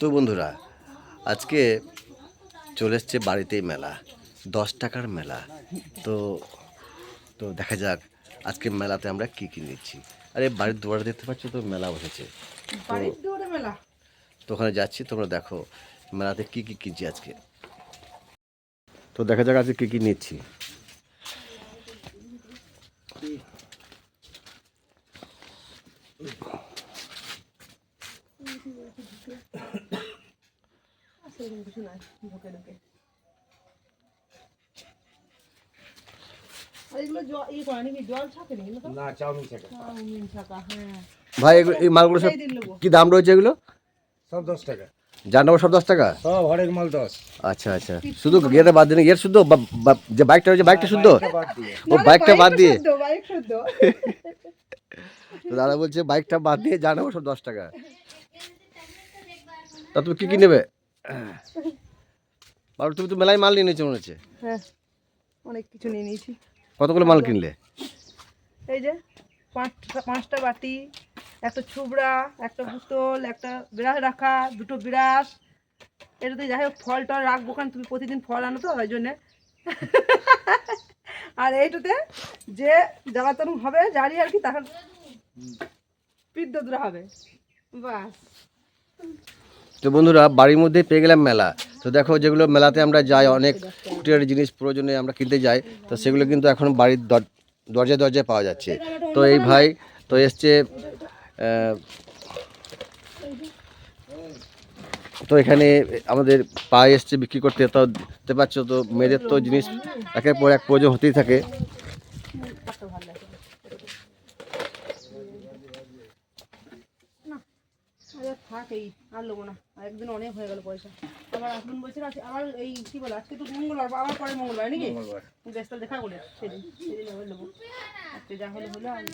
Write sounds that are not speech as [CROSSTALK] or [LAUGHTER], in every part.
তো বন্ধুরা আজকে চলে এসছে বাড়িতেই মেলা দশ টাকার মেলা। তো তো দেখা যাক আজকে মেলাতে আমরা কি কি নিচ্ছি। আরে বাড়ির দুয়ারে দেখতে পাচ্ছ তো মেলা বসেছে। মেলা? তো ওখানে যাচ্ছি তোমরা দেখো মেলাতে কি কি কিনছি আজকে। তো দেখা যাক আজকে কি কি নিচ্ছি সেরকম কিছু নাই ঢোকে ঢোকে আর এগুলো জল ইয়ে করে নাকি জল ছাকে নাকি না তো না চাউমিন ছাকা। হ্যাঁ। ভাই এগুলো এই মালগুলো সব কি দাম রয়েছে এগুলো? সব দশ টাকা। যার সব দশ টাকা? সব হরেক মাল দশ। আচ্ছা আচ্ছা। শুধু বাদ দিয়ে শুদ্ধ? যে বাইকটা রয়েছে বাইকটা শুদ্ধ? এটা বাদ দিয়ে। ও বাইকটা বাদ দিয়ে? শুদ্ধ বাইক শুদ্ধ। তো দাদা বলছে বাইকটা বাদ দিয়ে যা নেব সব দশ টাকা। তা তুমি কি কি নেবে? বাবু তুমি তো মেলায় মাল নিয়ে নিয়েছো মনে হচ্ছে? হ্যাঁ অনেক কিছু নিয়ে নিয়েছি। কতগুলো মাল কিনলে? এই যে পাঁচটা পাঁচটা বাটি একটা ছুবড়া একটা বোতল একটা বিরাস রাখা দুটো বিরাস এটাতে যাই হোক ফল টল রাখব কারণ তুমি প্রতিদিন ফল আনো তো ওই জন্যে। আর এইটাতে যে জ্বালাতন হবে জারি আর কি তখন বিদ্যুৎরা হবে। বাস। তো বন্ধুরা, বাড়ির মধ্যে পেয়ে গেলাম মেলা। তো দেখো, যেগুলো মেলাতে আমরা যাই, অনেক কুটিয়ারি জিনিস প্রয়োজনে আমরা কিনতে যাই, তো সেগুলো কিন্তু এখন বাড়ির দর- দরজায় দরজায় পাওয়া যাচ্ছে। তো এই ভাই, তো এসছে তো এখানে আমাদের পা এসছে বিক্রি করতে। তো দেখতে পাচ্ছ তো, মেয়েদের তো জিনিস একের পর এক প্রয়োজন হতেই থাকে। আরে না। একদিন অনেক হয়ে গেল পয়সা। আবার আসবেন বলছেন আবার এই কি বলে আজকে তো মঙ্গলবার আবার পরে মঙ্গলবার নাকি? বেশ তাহলে দেখা করে সেদিন সেদিন আবার নেব। আজকে যা হলে হলো আর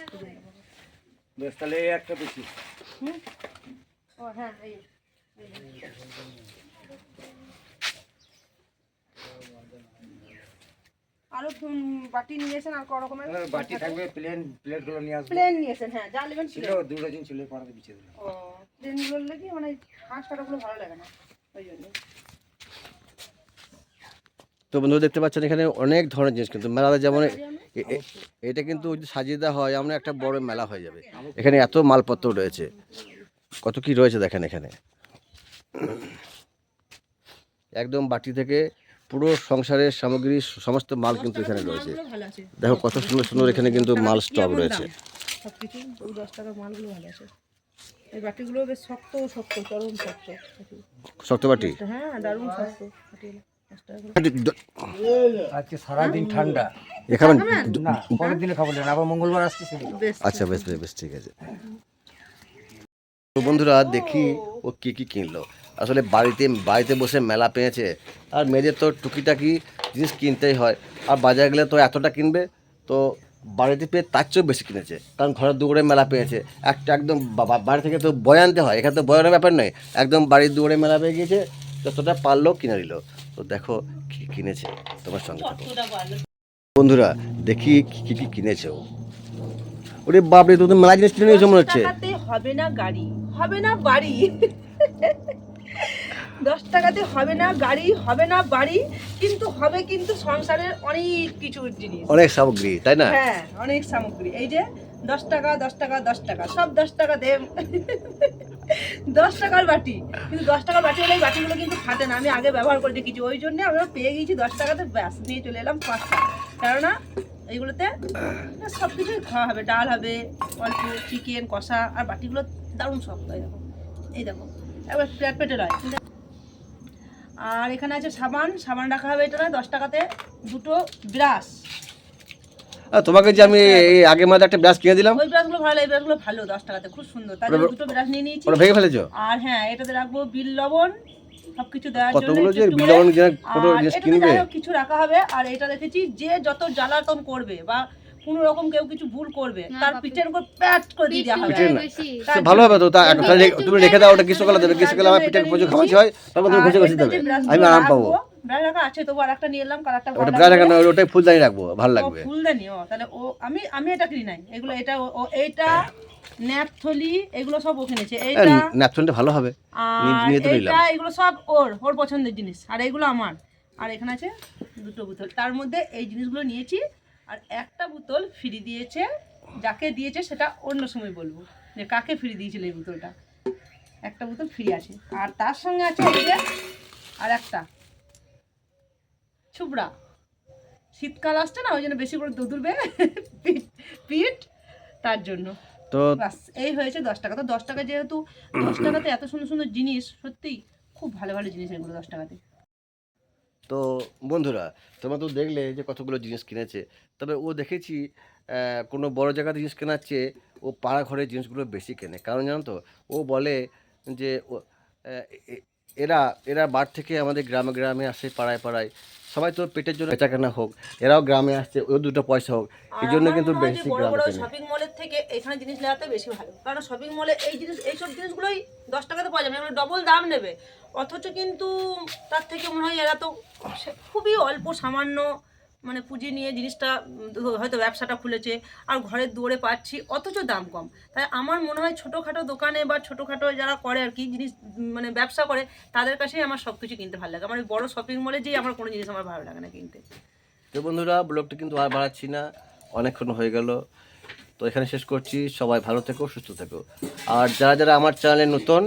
বেশ তাহলে একটা বেশি ও হ্যাঁ এই। আরও বাটি নিয়েছেন আর ক রকমের এবার বাটি থাকবে প্লেন প্লেটগুলো নিয়ে আসবে। প্লেন নিয়েছেন হ্যাঁ যা নেবেন ছিল দু ডজন ছিল পাড়াতে বিছিয়ে দিলাম ও প্লেনগুলো কি মানে হাঁস কাটাগুলো ভালো লাগে না ওই জন্য। তো বন্ধু দেখতে পাচ্ছেন এখানে অনেক ধরনের জিনিস কিন্তু মেলাতে যেমন এটা কিন্তু যদি সাজিয়ে দেওয়া হয় আমরা একটা বড় মেলা হয়ে যাবে। এখানে এত মালপত্র রয়েছে। কত কি রয়েছে দেখেন এখানে। একদম বাটি থেকে পুরো সংসারের সামগ্রী সমস্ত মাল কিন্তু এখানে রয়েছে। দেখো কত সুন্দর সুন্দর এখানে কিন্তু মাল স্টক রয়েছে। সব কিছু দশ টাকার মালগুলো ভালো আছে। এই বাটিগুলো বেশ শক্ত শক্ত চরম শক্ত। শক্ত বাটি? হ্যাঁ দারুণ শক্ত। করে। আজকে সারাদিন ঠান্ডা। এখানে না পরের দিনে খাব না আবার মঙ্গলবার আসছে আচ্ছা বেশ বেশ বেশ ঠিক আছে। তো বন্ধুরা দেখি ও কি কি কিনলো। আসলে বাড়িতে বাড়িতে বসে মেলা পেয়েছে। আর মেয়েদের তো টুকিটাকি জিনিস কিনতেই হয়। আর বাজারে গেলে তো এতটা কিনবে? তো বাড়িতে পেয়ে তার চেয়েও বেশি কিনেছে। কারণ ঘরের দুয়ারে মেলা পেয়েছে। একটা একদম বাড়ি থেকে তো বয় আনতে হয়, এখানে তো বয়ানের ব্যাপার নয়। একদম বাড়ির দুয়ারে মেলা পেয়ে গিয়েছে, যতটা পারল কিনে দিল তো দেখো কি কিনেছে তোমার সঙ্গে থাকো। বন্ধুরা, দেখি কি কি কিনেছে ও। ওরে বাপরে তো মেলা জিনিস কিনে নিয়েছো মনে হচ্ছে। হবে না গাড়ি, হবে না বাড়ি। [LAUGHS] দশ টাকাতে হবে না গাড়ি হবে না বাড়ি কিন্তু হবে কিন্তু সংসারের অনেক কিছু জিনিস। অনেক সামগ্রী তাই না? হ্যাঁ অনেক সামগ্রী। এই যে দশ টাকা দশ টাকা দশ টাকা সব দশ টাকা দেব। দশ টাকার বাটি। কিন্তু দশ টাকার বাটি হলে বাটিগুলো কিন্তু ফাটে না। আমি আগে ব্যবহার করে দেখেছি। ওই জন্য আমরা পেয়ে গেছি দশ টাকাতে ব্যাস নিয়ে চলে এলাম পাঁচটা। কেননা এইগুলোতে সব কিছুই খাওয়া হবে। ডাল হবে অল্প চিকেন কষা আর বাটিগুলো দারুণ শক্ত এই দেখো। এই দেখো একবার পেট পেটে নয় আর এখানে আছে সাবান সাবান রাখা হবে এটা নয় দশ টাকাতে। দুটো ব্রাশ। তোমাকে যে আমি এই আগে মাঝে একটা ব্রাশ কিনে দিলাম। ওই ব্রাশগুলো ভালো এই ব্রাশগুলো ভালো দশ টাকাতে খুব সুন্দর। জন্য দুটো ব্রাশ নিয়ে নিয়েছি। ওটা ভেঙে ফেলেছো? আর হ্যাঁ এটাতে রাখব বিল লবণ সবকিছু দেওয়ার জন্য কতগুলো যে বিল লবণ কোনো আর জিনিস কিনবে? কিছু রাখা হবে। আর এটা দেখেছি যে যত জ্বালাতন করবে বা কোনো রকম কেউ কিছু ভুল করবে তার পিঠের উপর প্যাট করে দিয়ে দেওয়া হবে। পিঠের ভালো হবে তো তা তুমি রেখে দাও ওটা গ্রীষ্মকালে দেবে। গ্রীষ্মকালে আমার পিঠে প্রচুর খামাচি হয় তখন তুমি ঘষে ঘষে দেবে। আমি আরাম পাবো। আছে তবু আর একটা নিয়ে এলাম কালারটা ওটা ব্রাশ রাখা না, ওটাই ফুলদানি রাখব ভালো লাগবে। ফুলদানি ও তাহলে ও আমি আমি এটা কিনি নাই। এগুলো এটা ও- এইটা ন্যাপথলি এগুলো সব ও কিনেছে। এইটা ন্যাপথনটা ভালো হবে। নিয়ে- আর তো নিলাম। এগুলো সব ওর ওর পছন্দের জিনিস। আর এগুলো আমার। আর এখানে আছে দুটো বোতল। তার মধ্যে এই জিনিসগুলো নিয়েছি। আর একটা বোতল ফ্রি দিয়েছে যাকে দিয়েছে সেটা অন্য সময় বলব যে কাকে ফ্রি দিয়েছিল এই বোতলটা। একটা বোতল ফ্রি আছে আর তার সঙ্গে আছে এই যে আর একটা। ছুবড়া। শীতকাল আসছে না ওই জন্য বেশি করে দুধুরবে পিঠ পিঠ তার জন্য। তো এই হয়েছে দশ টাকা। তো দশ টাকা যেহেতু দশ টাকাতে এত সুন্দর সুন্দর জিনিস সত্যিই খুব ভালো ভালো জিনিস এগুলো দশ টাকাতে। তো বন্ধুরা তোমরা তো দেখলে যে কতগুলো জিনিস কিনেছে। তবে ও দেখেছি কোনো বড় জায়গাতে জিনিস কেনার চেয়ে ও পাড়া ঘরের জিনিসগুলো বেশি কেনে। কারণ জানো তো ও বলে যে এরা এরা বার থেকে আমাদের গ্রামে গ্রামে আসে পাড়ায় পাড়ায়। সবাই তো পেটের জন্য বেচা কেনা হোক এরাও গ্রামে আসছে ও দুটো পয়সা হোক। এই জন্য কিন্তু বেশি বড় বড় শপিং মলের থেকে এখানে জিনিস নেওয়াতে বেশি ভালো। কারণ শপিং মলে এই জিনিস এইসব জিনিসগুলোই দশ টাকাতে পাওয়া যাবে ডবল দাম নেবে। অথচ কিন্তু তার থেকে মনে হয় এরা তো খুবই অল্প সামান্য মানে পুঁজি নিয়ে জিনিসটা হয়তো ব্যবসাটা খুলেছে, আর ঘরের দুয়ারে পাচ্ছি, অথচ দাম কম। তাই আমার মনে হয় ছোটোখাটো দোকানে বা ছোটোখাটো যারা করে আর কি, জিনিস মানে ব্যবসা করে, তাদের কাছেই আমার সব কিছু কিনতে ভালো লাগে। আমার ওই বড় শপিং মলে যেই আমার কোনো জিনিস আমার ভালো লাগে না কিনতে। তো বন্ধুরা, ব্লগটা কিন্তু আর বাড়াচ্ছি না, অনেকক্ষণ হয়ে গেল। তো এখানে শেষ করছি। সবাই ভালো থেকো, সুস্থ থেকো। আর যারা যারা আমার চ্যানেলে নতুন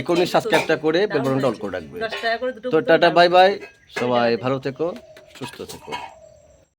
এখনই সাবস্ক্রাইবটা করে। বেল অল করে রাখবে। তো টাটা বাই বাই সবাই ভালো থেকো সুস্থ থেকো।